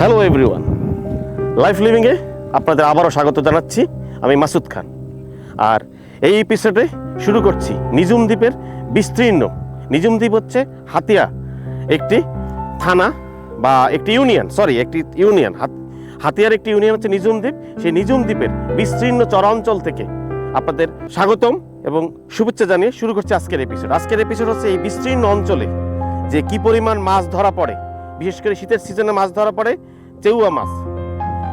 Hello everyone life লিভিংয়ে আপনাদের আবারও স্বাগত জানাচ্ছি আমি মাসুদ খান। আর এই এপিসোডে শুরু করছি নিজুম দ্বীপের বিস্তীর্ণ। নিজুম দ্বীপ হচ্ছে হাতিয়া, একটি থানা বা একটি ইউনিয়ন সরি একটি ইউনিয়ন হাতিয়ার একটি ইউনিয়ন হচ্ছে নিজুম দ্বীপ। সেই নিজুম দ্বীপের বিস্তীর্ণ চরাঞ্চল থেকে আপনাদের স্বাগতম এবং শুভেচ্ছা জানিয়ে শুরু করছি আজকের এপিসোড আজকের এপিসোড হচ্ছে এই বিস্তীর্ণ অঞ্চলে যে কি পরিমাণ মাছ ধরা পড়ে, বিশেষ করে শীতের সিজনে মাছ ধরা পড়ে চেউয়া মাছ।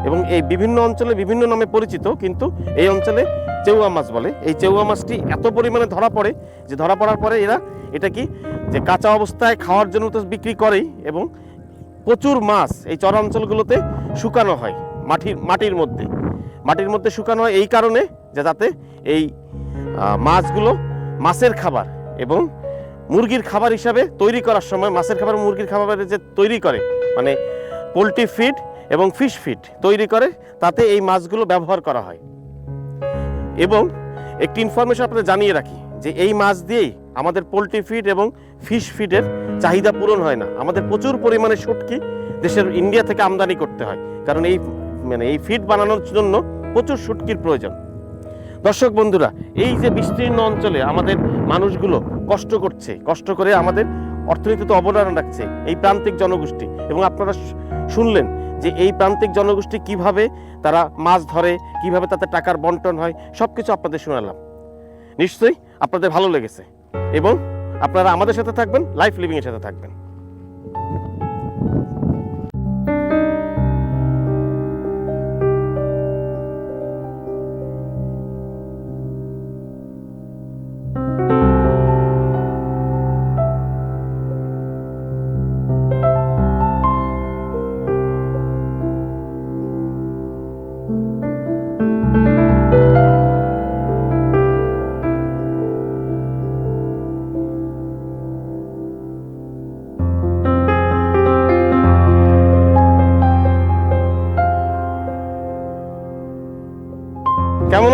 এবং এই বিভিন্ন অঞ্চলে বিভিন্ন নামে পরিচিত, কিন্তু এই অঞ্চলে চেউয়া মাছ বলে। এই চেউয়া মাছটি এত পরিমাণে ধরা পড়ে যে ধরা পড়ার পরে এরা এটা কি? যে কাঁচা অবস্থায় খাওয়ার জন্য তো বিক্রি করেই এবং প্রচুর মাছ এই চরাঞ্চলগুলোতে শুকানো হয় মাটির মাটির মধ্যে। মাটির মধ্যে শুকানো হয় এই কারণে যে যাতে এই মাছগুলো মাছের খাবার এবং মুরগির খাবার হিসাবে তৈরি করার সময়, মাছের খাবার মুরগির খাবার যে তৈরি করে মানে পোলট্রি ফিড এবং ফিশ ফিড তৈরি করে, তাতে এই মাছগুলো ব্যবহার করা হয়। এবং একটি ইনফরমেশন আপনাদের জানিয়ে রাখি যে এই মাছ দিয়েই আমাদের পোলট্রি ফিড এবং ফিশ ফিডের চাহিদা পূরণ হয় না। আমাদের প্রচুর পরিমাণে শুটকি দেশের ইন্ডিয়া থেকে আমদানি করতে হয়। কারণ এই মানে এই ফিড বানানোর জন্য প্রচুর শুটকির প্রয়োজন। দর্শক বন্ধুরা, এই যে বিস্তীর্ণ অঞ্চলে আমাদের মানুষগুলো কষ্ট করছে, কষ্ট করে আমাদের অর্থনীতিতে অবদান রাখছে, এই প্রান্তিক জনগোষ্ঠী। এবং আপনারা শুনলেন যে এই প্রান্তিক জনগোষ্ঠী কীভাবে তারা মাছ ধরে, কীভাবে তাতে টাকার বন্টন হয় সব কিছু আপনাদের শোনালাম। নিশ্চয়ই আপনাদের ভালো লেগেছে। এবং আপনারা আমাদের সাথে থাকবেন লাইফ লিভিংয়ের সাথে থাকবেন।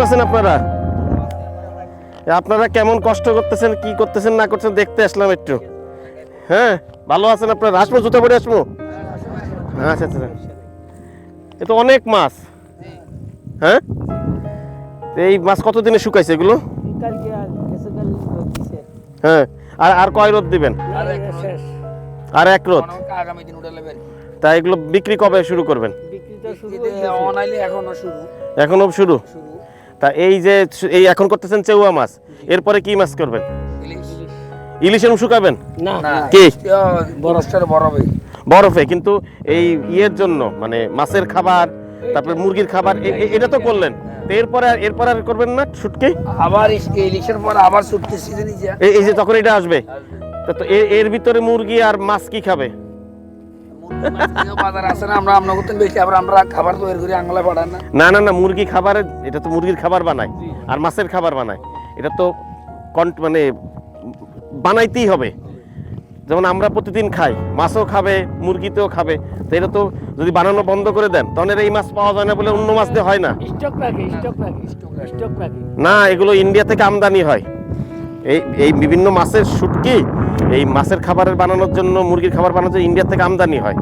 আছেন আপনারা? আপনারা কেমন কষ্ট করতেছেন কি করতেছেন না করছেন দেখতে আসলাম একটু। হ্যাঁ ভালো আছেন আপনারা? আসব জুতো পরে আসব? আচ্ছা আচ্ছা এ তো অনেক মাছ। হ্যাঁ? এই মাছ কতদিনে শুকাইছে এগুলো? হ্যাঁ আর আর কয় রোদ দিবেন? আর শেষ আর এক রোদ? তা এগুলো বিক্রি কবে শুরু করবেন? এখনও শুরু এখনও শুরু। শুরু? তা এই যে এই এখন করতেছেন চেউয়া মাছ এরপরে কি মাছ করবেন? ইলিশ। ইলিশ এরকম শুকাবেন? না। কি? হবে বরফে। কিন্তু এই ইয়ের জন্য মানে মাছের খাবার তারপরে মুরগির খাবার এটা তো করলেন। তো এরপরে আর- এরপরে আর করবেন না শুটকি আবার ইলিশের পর আবার শুটকি সিজনে যা। এই- এই যে তখন এটা আসবে। তা তো এ- এর ভিতরে মুরগি আর মাছ কি খাবে? না না না মুরগি খাবারে এটা তো মুরগির খাবার বানায় আর মাছের খাবার বানায়। এটা তো মানে বানাইতেই হবে। যেমন আমরা প্রতিদিন খাই মাছও খাবে মুরগিতেও খাবে। তো এটা তো যদি বানানো বন্ধ করে দেন তখন এই মাছ পাওয়া যায় না বলে অন্য মাছ দিয়ে হয় না। না এগুলো ইন্ডিয়া থেকে আমদানি হয়। এই এই বিভিন্ন মাছের শুটকি এই মাছের খাবারের বানানোর জন্য মুরগির খাবার বানানোর জন্য ইন্ডিয়া থেকে আমদানি হয়।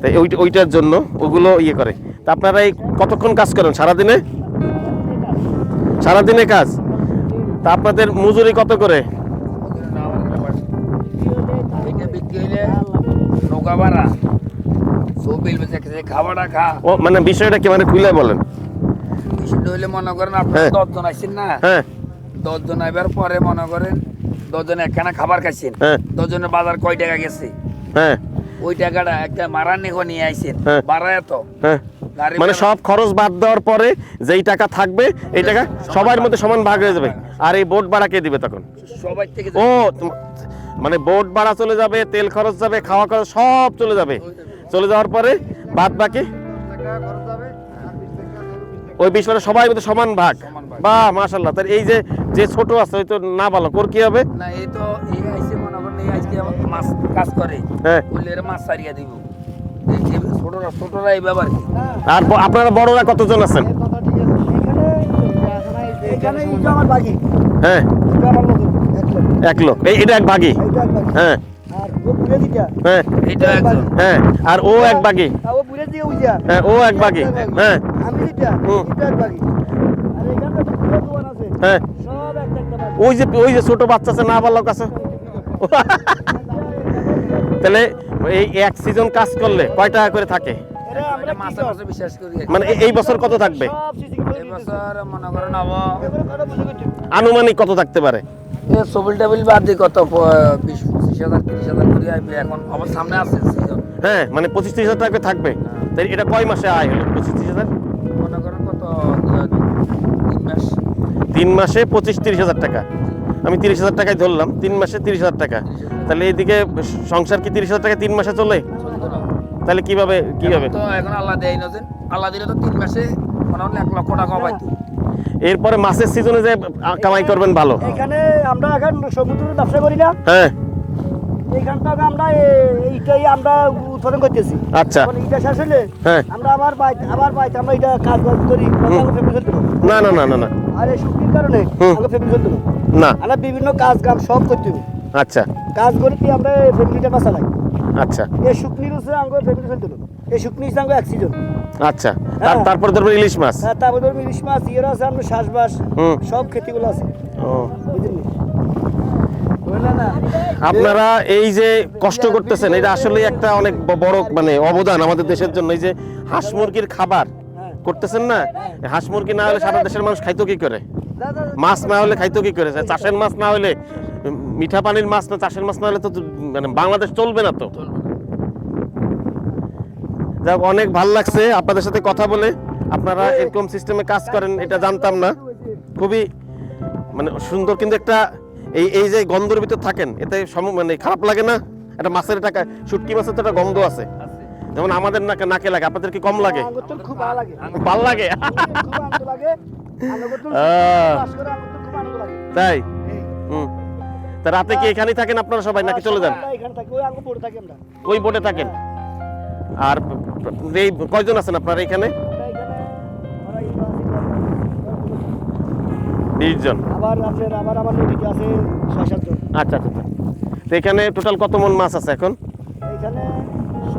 তাই ওই ওইটার জন্য ওগুলো ইয়ে করে। তা আপনারা এই কতক্ষণ কাজ করেন? সারাদিনে? সারাদিনে কাজ? তা আপনাদের মজুরি কত করে? মানে বিষয়টা কি? মানে খুলে বলেন। মনে করেন আপনারা হ্যাঁ। দশজন আসছেন না? হ্যাঁ। দশজন আইবার পরে মনে করেন দশজন একখানা খাবার খাইছেন। হ্যাঁ। দশজনের বাজার কয় টাকা গেছে? হ্যাঁ। ওই টাকাটা একটা মারা নেখো নিয়ে আইছেন। হ্যাঁ। বাড়া এত হ্যাঁ। মানে সব খরচ বাদ দেওয়ার পরে যেই টাকা থাকবে এই টাকা সবার মধ্যে সমান ভাগ হয়ে যাবে। আর এই বোট ভাড়া কে দিবে তখন? সবাই থেকে ও মানে বোট ভাড়া চলে যাবে তেল খরচ যাবে খাওয়া খরচ সব চলে যাবে। চলে যাওয়ার পরে বাদ বাকি? ওই বিশ মানে সবাই মধ্যে সমান ভাগ। বা মাশাল্লাহ তার এই যে যে ছোট আছে ওই তো না ভালো। ওর কি হবে? না এই তো এই আইসে মনে করেন এই আজকে মাছ কাজ করে। হ্যাঁ। বললে এরা মাছ সারিয়া দিব। এই ছোটরা ছোটরা এই ব্যাপার কি? আর আপনারা বড়রা কতজন আছেন? এখানে এইটা আমার বাকি হ্যাঁ। এটা এক লোক। এই এটা এক হ্যাঁ। আর ও বুড়ে হ্যাঁ। এইটা হ্যাঁ। আর ও এক বাগি দিয়ে উইয়া হ্যাঁ ও এক বাগি হ্যাঁ। হ্যাঁ। সব একটা একটা বাকি ওই যে ওই যে ছোট বাচ্চা আছে না বালক আছে তাহলে এই এক সিজন কাজ করলে কয় টাকা করে থাকে? মানে এই বছর কত থাকবে? মনে? আনুমানিক কত থাকতে পারে? এ টেবিল বাদ দিয়ে কত বিশ পঁচিশ হাজার তিরিশ হাজার করে আইবে এখন। আমার সামনে আছে সিজন হ্যাঁ মানে পঁচিশ তিরিশ হাজার টাকা থাকবে। তাই এটা কয় মাসে আয় হলো পঁচিশ তিরিশ হাজার? তিন মাসে পঁচিশ তিরিশ হাজার টাকা। আমি তিরিশ হাজার টাকায় ধরলাম তিন মাসে তিরিশ হাজার টাকা। তাহলে এইদিকে সংসার কি তিরিশ হাজার টাকা তিন মাসে চলে? তাহলে কীভাবে কীভাবে? এখন তো এখন আল্লাহ দেয় না যে আল্লাহ দিলে তো তিন মাসে মনে হলে এক লক্ষ টাকা পাইতো। এরপরে মাসের সিজনে যে কামাই করবেন ভালো। এখানে আমরা এখন সমুদ্রের ব্যবসা করি না। হ্যাঁ। এইখান থেকে আমরা এইটাই আমরা উৎপাদন করতেছি। আচ্ছা। এখন এইটা শেষ হলে হ্যাঁ। আমরা আবার বাইতে আবার বাইতে আমরা এটা কাজ বাজ করি। না না না না না। আর এই কারণে আমরা ফেব্রুয়ারি চলতে না। আমরা বিভিন্ন কাজ কাম সব করতে আচ্ছা। কাজ করে কি আমরা ফ্যামিলিটা বাঁচা লাগে? আচ্ছা। এই শুকনির হচ্ছে আঙ্গ ফ্যামিলি চলতে এই শুকনি হচ্ছে আঙ্গ এক সিজন আচ্ছা। তার হ্যাঁ। তারপরে ইলিশ মাছ। হ্যাঁ তারপর ধরুন ইলিশ মাছ ইয়ের আছে আমরা শ্বাসবাস সব খেতিগুলো আছে। ও। বুঝলেন বুঝলেন আপনারা এই যে কষ্ট করতেছেন এটা আসলে একটা অনেক বড় মানে অবদান আমাদের দেশের জন্য। এই যে হাঁস মুরগির খাবার। করতেছেন না? হাঁস মুরগি না হলে সারা দেশের মানুষ খাইতো কি করে? মাছ না হলে খাইতো কি করে? চাষের মাছ না হলে মিঠা পানির মাছ না চাষের মাছ না হলে তো মানে বাংলাদেশ চলবে না তো? যাক অনেক ভালো লাগছে আপনাদের সাথে কথা বলে। আপনারা এরকম সিস্টেমে কাজ করেন এটা জানতাম না। খুবই মানে সুন্দর কিন্তু একটা এই এই যে গন্ধের ভিতর থাকেন এতে সম- মানে খারাপ লাগে না? একটা মাছের টাকা শুটকি মাছের তো একটা গন্ধ আছে। যেমন আমাদের নাকে নাকে লাগে। আপনাদের কি কম লাগে? ভালো লাগে। তাই? হুম। তা রাতে কি এখানেই থাকেন আপনারা সবাই নাকি চলে যান? ওই বোটে থাকেন? আর এই কয়জন আছেন আপনারা এখানে? আমরা এখানে ওরা এই মাছ- বিশ জন। আবার আপনার আবার আমার নদীতে আছে ছয় সাতজন আচ্ছা আচ্ছা আচ্ছা। তো এখানে টোটাল কত মন মাছ আছে এখন? এখানে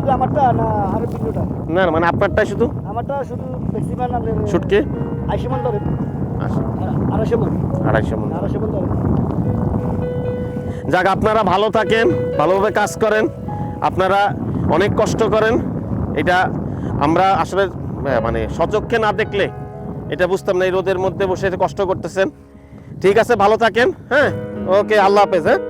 শুধু আমারটা না আরও না না, মানে আপনারটাই শুধু? আমারটা শুধু ম্যাক্সিমাম আপনার শুটকি? আড়াইশো মন ধরে। আচ্ছা, আড়াইশো মন। আড়াইশো মন। আড়াইশো মন ধরে। যাক আপনারা ভালো থাকেন ভালোভাবে কাজ করেন। আপনারা অনেক কষ্ট করেন। এটা আমরা আসলে মানে সচক্ষে না দেখলে এটা বুঝতাম না এই রোদের মধ্যে বসে কষ্ট করতেছেন। ঠিক আছে ভালো থাকেন হ্যাঁ? ওকে আল্লাহ হাফেজ হ্যাঁ?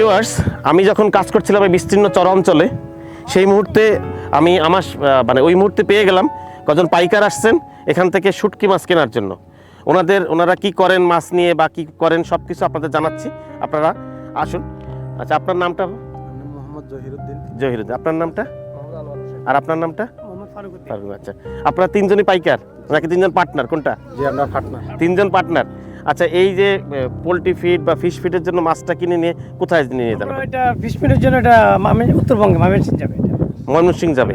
ভিউয়ার্স আমি যখন কাজ করছিলাম এই বিস্তীর্ণ চর অঞ্চলে সেই মুহূর্তে আমি আমার মানে ওই মুহূর্তে পেয়ে গেলাম কজন পাইকার আসছেন এখান থেকে শুটকি মাছ কেনার জন্য। ওনাদের ওনারা কি করেন মাছ নিয়ে বা কি করেন সব কিছু আপনাদের জানাচ্ছি। আপনারা আসুন। আচ্ছা আপনার নামটা? মোহাম্মদ জহিরুদ্দিন। জহিরুদ্দিন। আপনার নামটা? আর আপনার নামটা? মোহাম্মদ ফারুক উদ্দিন। ফারুক, আচ্ছা। আপনারা তিনজনই পাইকার? নাকি তিনজন পার্টনার? কোনটা? জি আমরা পার্টনার। তিনজন পার্টনার। আচ্ছা এই যে পোলট্রি ফিড বা ফিশ ফিডের জন্য মাছটা কিনে নিয়ে কোথায় নিয়ে আমরা এটা ফিশ মিলের জন্য এটা মামে উত্তরবঙ্গে মামেরসিং যাবে এটা। ময়মনসিং যাবে।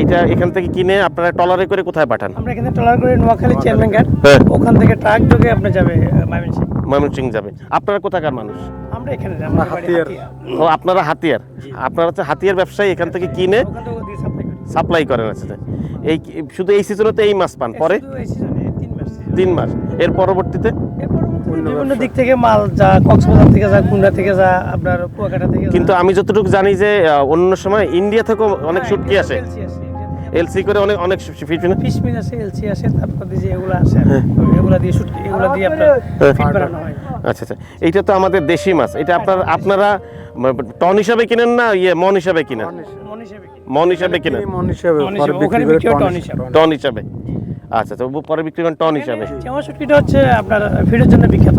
এইটা এখান থেকে কিনে আপনারা টলারে করে কোথায় পাঠান? আমরা এখানে ট্রলার করে নোয়াখালী চেয়ারম্যান ঘাট। ওখান থেকে ট্রাক যোগে আপনার যাবে মামেরসিং ময়মনসিং যাবে। আপনারা কোথাকার মানুষ? আমরা এখানে বাড়ি হাতিয়ার। ও আপনারা হাতিয়ার? আপনারা হচ্ছে হাতিয়ার ব্যবসায়ী এখান থেকে কিনে সাপ্লাই করেন আছে এই শুধু এই সিজনে তো এই মাছ পান পরে? এই সিজনে তিন মাস। এর পরবর্তীতে? বিভিন্ন দিক থেকে মাল যা কক্সবাজার থেকে যা কুন্ডা থেকে যা আপনার কুয়াকাটা থেকে কিন্তু আমি যতটুকু জানি যে অন্য সময় ইন্ডিয়া থেকেও অনেক হ্যাঁ, শুটকি আসে। এলসি করে অনেক অনেক ফিলিপিনো ফিশ মিল আছে এলসি আছে তারপর যে এগুলো আছে এগুলা দিয়ে শুট এগুলা দিয়ে আপনার হ্যাঁ। ফিট বানানো হয়। আচ্ছা আচ্ছা। এইটা তো আমাদের দেশি মাছ। এটা আপনার আপনারা টন হিসাবে কিনেন না ইয়ে মন হিসাবে কিনেন? মন হিসেবে? মন কিনেন। মন হিসেবে হয় টন হিসেবে। আচ্ছা তো পরে বিক্রি করেন টন হিসাবে। শুটকিটা হচ্ছে আপনার ফিডের জন্য বিখ্যাত।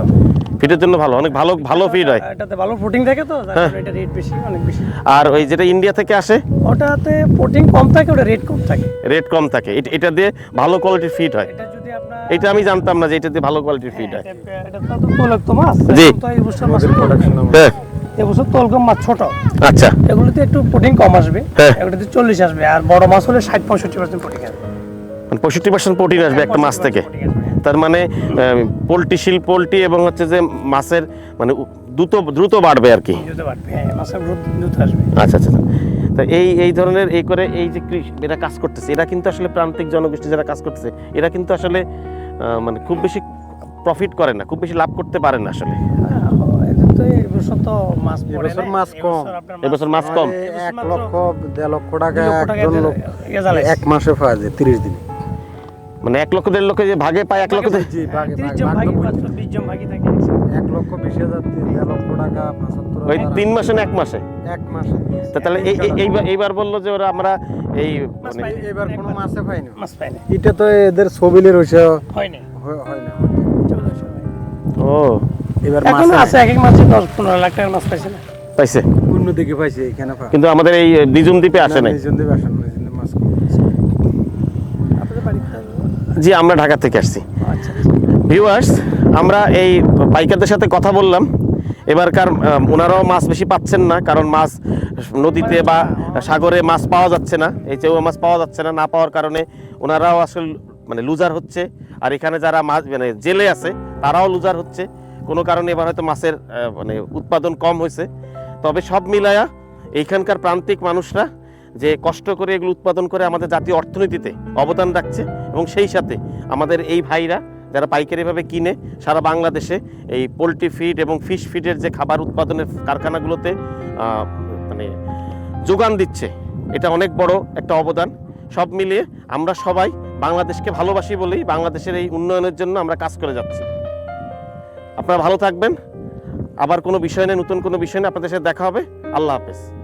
ফিটের জন্য ভালো অনেক ভালো ভালো ফিড হয়। এটাতে ভালো প্রোটিন থাকে তো হ্যাঁ। এটা রেট বেশি অনেক বেশি। আর ওই যেটা ইন্ডিয়া থেকে আসে? ওটাতে প্রোটিন কম থাকে ওটা রেট কম থাকে। রেট কম থাকে। এটা দিয়ে ভালো কোয়ালিটির ফিড হয়। এটা যদি আপনার এটা আমি জানতাম না যে এটা দিয়ে ভালো কোয়ালিটির ফিড হয় এটা- তো মাছ। জি। তো এই বছর মাছ প্রোডাকশন হ্যাঁ। এবছর তলকম মাছ ছোট। আচ্ছা। এগুলোতে একটু প্রোটিন কম আসবে। হ্যাঁ। এগুলোতে চল্লিশ আসবে। আর বড় মাছ হলে ষাট পঁয়ষট্টি পার্সেন্ট প্রোটিন আসবে। পঁয়ষট্টি পার্সেন্ট প্রোটিন আসবে একটা মাছ থেকে। তার মানে পোলট্রি শিল পোলট্রি এবং হচ্ছে যে মাছের মানে দ্রুত দ্রুত বাড়বে আর কি। দ্রুত বাড়বে হ্যাঁ আচ্ছা আচ্ছা আচ্ছা। তা এই এই ধরনের এই করে এই যে কৃষি এরা কাজ করতেছে এরা কিন্তু আসলে প্রান্তিক জনগোষ্ঠী যারা কাজ করতেছে এরা কিন্তু আসলে মানে খুব বেশি প্রফিট করে না খুব বেশি লাভ করতে পারে না আসলে। হ্যাঁ, এবছর মাছ কম। এক লক্ষ দেড় লক্ষ টাকা। এক মাসে পাওয়া যায় তিরিশ দিন। মানে এক লক্ষ দেড় লক্ষ যে ভাগে পায় এক লক্ষ এক বিশ হাজার টাকা ওই তিন মাসে না এক মাসে? এক মাসে। তাহলে এই- এই- এইবার বলল যে ওরা আমরা এই মানে না। এবার কোনো মাছে পাইনি। মাছ পাই না এটা তো এদের ছবিলের হয়েছে হয় না। হয় না ও। এবার মাছ আছে এক এক মাছে দশ পনেরো লাখ টাকার মাছ পাইছে না। পাইছে। অন্য দিকে পাইছে এখানে কিন্তু আমাদের এই নিজুম দ্বীপে আসে নাই। নিজন দেবে আসেন নিজন দেবে মাছ কম। আপনাদের বাড়ি কোথায়? জি, আমরা ঢাকা থেকে আসছি। ভিউয়ার্স আমরা এই পাইকারদের সাথে কথা বললাম। এবারকার ওনারাও মাছ বেশি পাচ্ছেন না, কারণ মাছ নদীতে বা সাগরে মাছ পাওয়া যাচ্ছে না। এই চেউয়া মাছ পাওয়া যাচ্ছে না না পাওয়ার কারণে ওনারাও আসলে মানে লুজার হচ্ছে। আর এখানে যারা মাছ মানে জেলে আছে, তারাও লুজার হচ্ছে। কোনো কারণে এবার হয়তো মাছের মানে উৎপাদন কম হয়েছে। তবে সব মিলায়া এইখানকার প্রান্তিক মানুষরা যে কষ্ট করে এগুলো উৎপাদন করে আমাদের জাতীয় অর্থনীতিতে অবদান রাখছে এবং সেই সাথে আমাদের এই ভাইরা যারা পাইকারিভাবে কিনে সারা বাংলাদেশে এই পোলট্রি ফিড এবং ফিশ ফিডের যে খাবার উৎপাদনের কারখানাগুলোতে মানে যোগান দিচ্ছে, এটা অনেক বড় একটা অবদান। সব মিলিয়ে আমরা সবাই বাংলাদেশকে ভালোবাসি বলেই বাংলাদেশের এই উন্নয়নের জন্য আমরা কাজ করে যাচ্ছি। আপনারা ভালো থাকবেন। আবার কোনো বিষয় নিয়ে, নতুন কোনো বিষয় নিয়ে আপনাদের সাথে দেখা হবে। আল্লাহ হাফেজ।